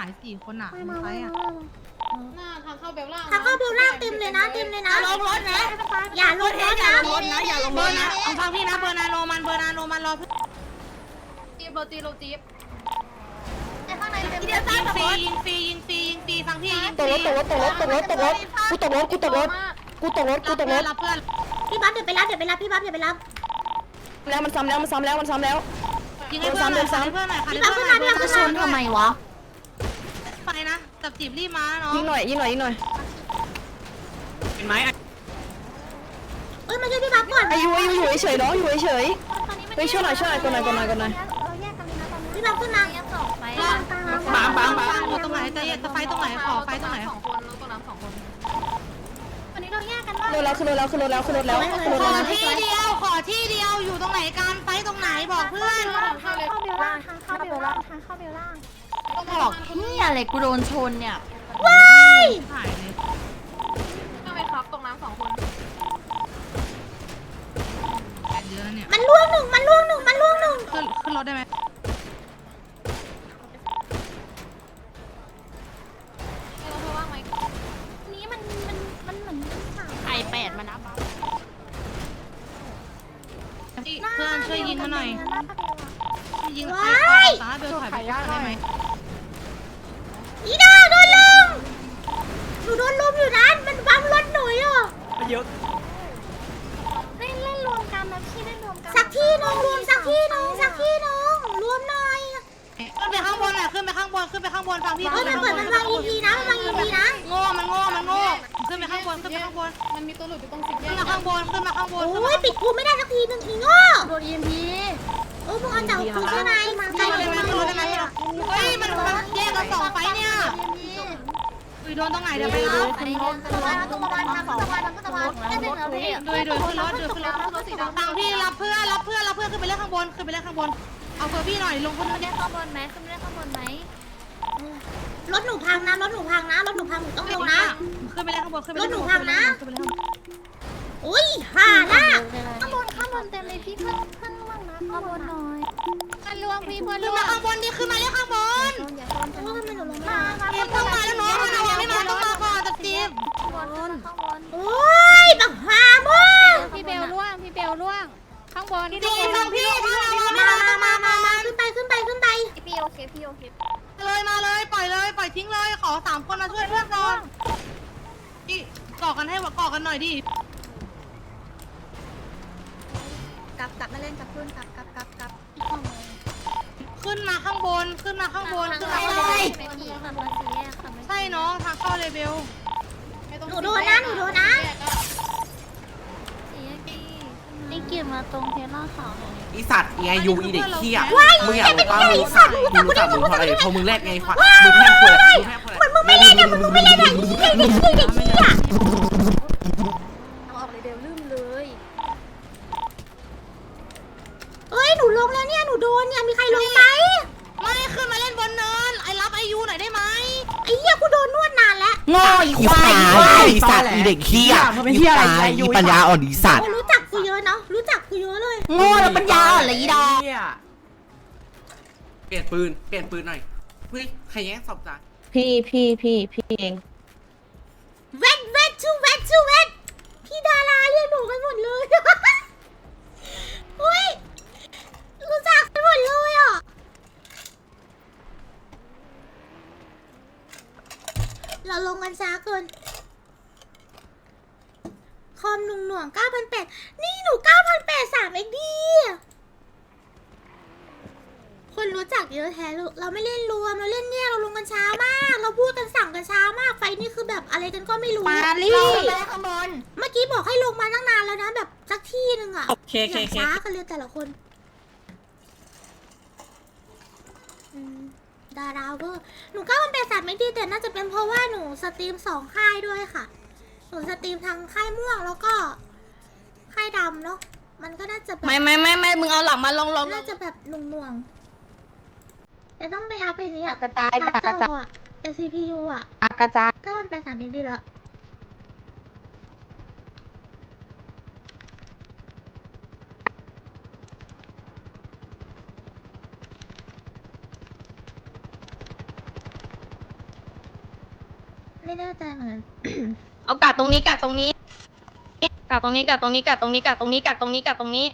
หายสี่คนอะในไฟอะหน้าทางเข้าเบลล่างทางเข้าเบลล่างเต็มเลยนะเต็มเลยนะลงรถนะอย่าลงรถอย่านะลงรถนะอย่าลงรถนะเอาฟังพี่นะเบอร์นาโนมันเบอร์นาโนมันรอเพื่อนจี๊บโรตีโรตีบไอ้ข้างในเต็มยิงฟรียิงฟรียิงฟรียิงฟรีฟังพี่ยิงตกรถตกรถตกรถตกรถตกรถกูตกรถกูตกรถกูตกรถกูตกรถรับเพื่อนพี่บ๊อบเดี๋ยวไปรับเดี๋ยวไปรับพี่บ๊อบเดี๋ยวไปรับแล้วมันซ้ำแล้วมันซ้ำแล้วมันซ้ำแล้วยิงให้เพื่อนหน่อยยิงเพื่อนหน่อยค่ะพี่บ๊อบขึ้นมาพี่บ๊อบขึ้นมาทำไมวะไปนะ จับจีบรีบมาเนาะยิงหน่อยยิงหน่อยยิงหน่อยเป็นไม้อะเอ้ยมาช่วยพี่บ๊อบก่อนอายุอายุอยู่เฉยๆน้องอยู่เฉยๆเฮ้ยช่วยหน่อยช่วยหน่อยกดหน่อยกดหน่อยกดหน่อยพี่บ๊อบขึ้นมาปามปามปามอยู่ตรงไหนจะจะไฟตรงไหนขอไฟตรงไหนสองคนแล้วตัวน้ำสองคนวันนี้เราแยกกันว่าขึ้นรถแล้วขึ้นรถแล้วขึ้นรถแล้วขึ้นรถแล้วขึ้นรถขอแล้วนะที่เดียวขอที่เดียวอยู่ตรงไหนกันไฟตรงไหนบอกเพื่อนเข้าเลยเข้าเบลล่างทางเข้าเบลล่างทางเข้าเบลล่าง บอกนี่อะไรกูโดนชนเนี่ยว้ายถ่ายเลยเข้าไปครับตรงน้ำสองคนเยอะเนี่ยมันล่วงหนึ่งมันล่วงหนึ่งมันล่วงหนึ่งขึ้นขึ้นรถได้ไหมให้เราเธอว่างไหมนี้มันมันมันเหมือนสามไอแปดมานับเพื่อนช่วยยิงมาหน่อยยิงว้าไอ้ยตาเบลถอยไปได้ไหม อีดาโดนลุมหนูโดนลุมอยู่นะมันบังรถหนูอยู่เยอะเล่นเล่นรวมกันนะพี่เล่นรวมกันสักที่หนึงรวมสักที่หนึงสักที่หนึงรวมหน่อยขึ้นไปข้างบนอะขึ้นไปข้างบนขึ้นไปข้างบนฟังพี่เฮ้ยมันเปิดมันวาง EP นะมันวาง EP นะโง่มันโง่มันโง่ขึ้นไปข้างบนขึ้นไปข้างบนมันมีตัวหลุดอยู่ตรงสิบแยขึ้นกมาข้างบนขึ้นมาข้างบนโอ้ยปิดกูไม่ได้สักทีหนึงอีโง่โดน EMP โอ้ยมึงเอาจากกูใช่ไหมมาใกล้ขึ้นเลเลยยมาไหมเลยขึ้นเลยไหมเฮ้ยมันมันแยกกันสองไฟเนี่ยอุ้ยโดนตรงไหนเดี๋ยวไปรับตะวันตะวันทำตะวันทำตะวันแค่หนึ่งนาทีดูดูขึ้นรถดูขึ้นรถฟังพี่รับเพื่อนรับเพื่อนรับเพื่อนขึ้นไปเล่นข้างบนขึ้นไปเล่นข้างบนเอาเฟอร์บี้หน่อยลงคนนี้ข้างบนไหมขึ้นได้ข้างบนไหมรถหนูพังนะรถหนูพังนะรถหนูพังหนูต้องลงนะขึ้นไปเล่นข้างบนขึ้นไปรถหนูพังนะขึ้นไปเล่นข้างบนอุ้ยห่าละข้างบนข้างบนเต็มเลยพี่เพื่อน ข้างบนหน่อยเพื่อนล่วงพี่เพื่อนขึ้นล่วมางข้างบนดิขึ้นมาเล่นข้างบนอย่าโดนโอ้ยทำไมหนูลงไม่มาได้มาเตรียมต้องมาแล้วน้องมันยังไม่มาต้องมาก่อนจัดจีบข้างบนข้างบนโอ้ยบังฮามึงพี่เบลล่วงพี่เบลล่วง ข้างบนดีฟังพี่ถ้าเรามาไม่มามามามามาขึ้นไปขึ้นไปขึ้นไป พี่โอเคพี่โอเคเลยมาเลยปล่อยเลยปล่อยทิ้งเลยขอสามคนมาช่วยเพื่อนก่อนนี่ก่อกันให้ก่อกันหน่อยดิ ลับกลับมาเล่นกับเพื่อนกลับกลับกลับกลับขึ้นมาข้างบนขึ้นมาข้างบนขึ้นมาข้างบนเป็นพี่ขับมาสีแยกขับมาใช่น้องทางเข้าเลเบลหนูโดนนะหนูโดนนะสีแยกพี่นี่เกี่ยวมาตรงเทล่าขาวหน่อยอีสัตว์ไงยูอีเด็กเขี้ยว้ายมึงอยากรู้ป่ะไอ้มึงสัตว์มึงมึจับงกูรู้ได้จักมึมึงงจัเพบราะกูอะไรได้เพราะมึงแทงควยมึงแทงควยเหมือนมึงไม่เล่นเนี่ยมึงไม่เล่นเนี่ยไอ้เหี้ยเด็กเหี้ยเด็กเหี้ย เอาออกเลยเบลลืมเลย เอ้ยหนูลงแล้วเนี่ยหนูโดนเนี่ยมีใครลงไหม ไม่ขึ้นมาเล่นบนเนินไอ้รับไอยูหน่อยได้ไหม ไอ้เหี้ยกูโดนนวดนานแล้ว โง่อีควาย อีสัตว์อีเด็กเขี้ยอีตายอีปัญญาอ่อนอีสัตว์โอ้รู้จักกูเยอะเนาะรู้จักกูเยอะเลยโง่แล้วปัญญาอ่อนเลยอีดอกเปลี่ยนปืนเปลี่ยนปืนหน่อยเฮ้ยใครแย่งศพจ้ะพี่พี่พี่พี่เองเวทเวทชูเวทชูเวทพี่ดาราเรียกหนูกันหมดเลย อุ้ยรู้จักกันหมดเลยอะเราลงกันช้าเกิน คอมหนุ่งหน่วง9,800นี่หนู9,800สามเองดีคนรู้จักเยอะแท้ลูกเราไม่เล่นรวมเราเล่นเนี่ยเราลงกันช้ามาก เราพูดกันสั่งกันช้ามาก ไฟนี่คือแบบอะไรกันก็ไม่รู้มาลี่ข้างบนเมื่อกี้บอกให้ลงมาตั้งนานแล้วนะแบบสักที่หนึ่งอะโอเคอโอเคย่างโอเค ช้ากันเลยแต่ละคนอืมดาราเวอร์หนูก็มันเป็นสัตว์ไม่ดีแต่น่าจะเป็นเพราะว่าหนูสตรีมสองค่ายด้วยค่ะ หนูสตรีมทางค่ายม่วงแล้วก็ค่ายดำเนาะมันก็น่าจะแบบไม่ไม่ไม่ไม่มึงเอาหลังมาลงลงน่าจะแบบหน่วงๆแต่ต้องไปอัพไปนี้อะกระจายอัพกระจจายออะ CPU อะกระจายก็มันเป็นสามดีแล้วไม่แน่ใจเหมือนกัน เอากัดตรงนี้กัดตรงนี้กัดตรงนี้กัดตรงนี้กัดตรงนี้กัดตรงนี้กัดตรงนี้กัดตรงนี้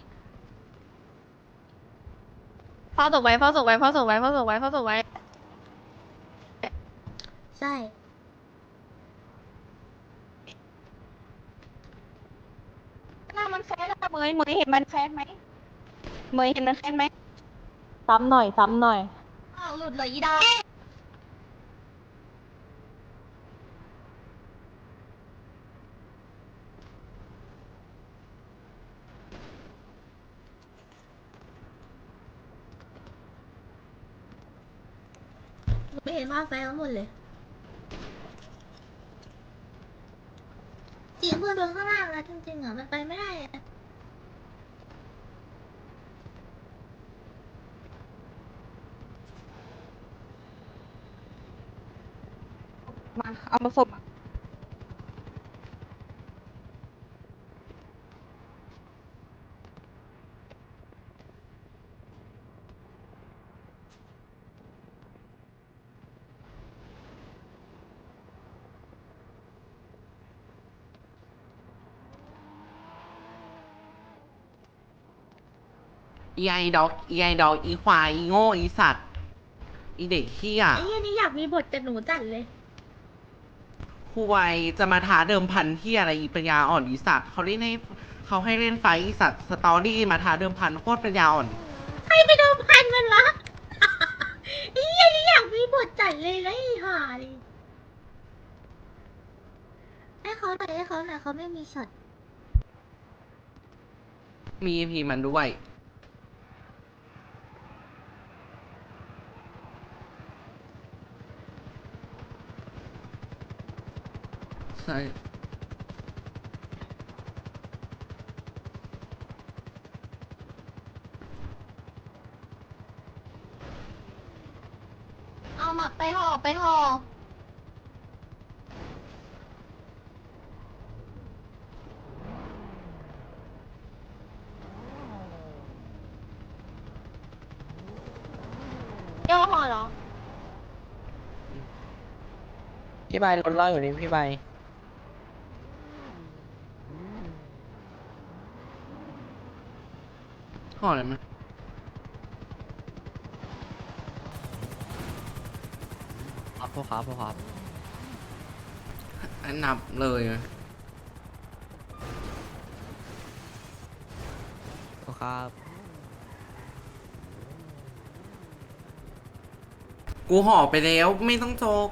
เฝ้าศพไว้เฝ้าศพไว้เฝ้าศพไว้เฝ้าศพไว้เฝ้าศพไว้ ใช่ หน้ามันแฟนอะเมยเมยเห็นมันแฟนไหมเมยเห็นมันแฟนไหมซ้ำหน่อย ซ้ำหน่อย อ้าวหลุดเลยอีดา ไม่เห็นว่าไฟหมดเลยจีบเพื่อนโดนข้างล่างแล้วจริงๆอะมันไปไม่ได้อะมา เอามาศพอี ไอด็อกอีไอด็อกอีควายอีโง่อีสัตว์อีเด็กเฮียไอ้เหี้ยนี่อยากมีบทกับหนูจัดเลยคุยจะมาท้าเดิมพันเฮียอะไรอีปัญญาอ่อนอีสัตว์เขาเล่นให้เขาให้เล่นไฟอีสัตว์สตอรี่มาท้าเดิมพันโคตรปัญญาอ่อน ใครไปโดนพันมันวะ ไอ้เหี้ยนี่อยากมีบทจัดเลยนะไอ้ห่าดิให้เขาหน่อยให้เขาหน่อยเขาไม่มีช็อตมีพีมันด้วย ใช่เอาหมักไปห่อไปห่อย่อห่อเหรอ พี่ใบรถรออยู่นี่พี่ใบ ห่ออะไรมันครับพ่อครับพ่อครับอันนับเลยพ่อครับ กูห่อไปแล้วไม่ต้องโจก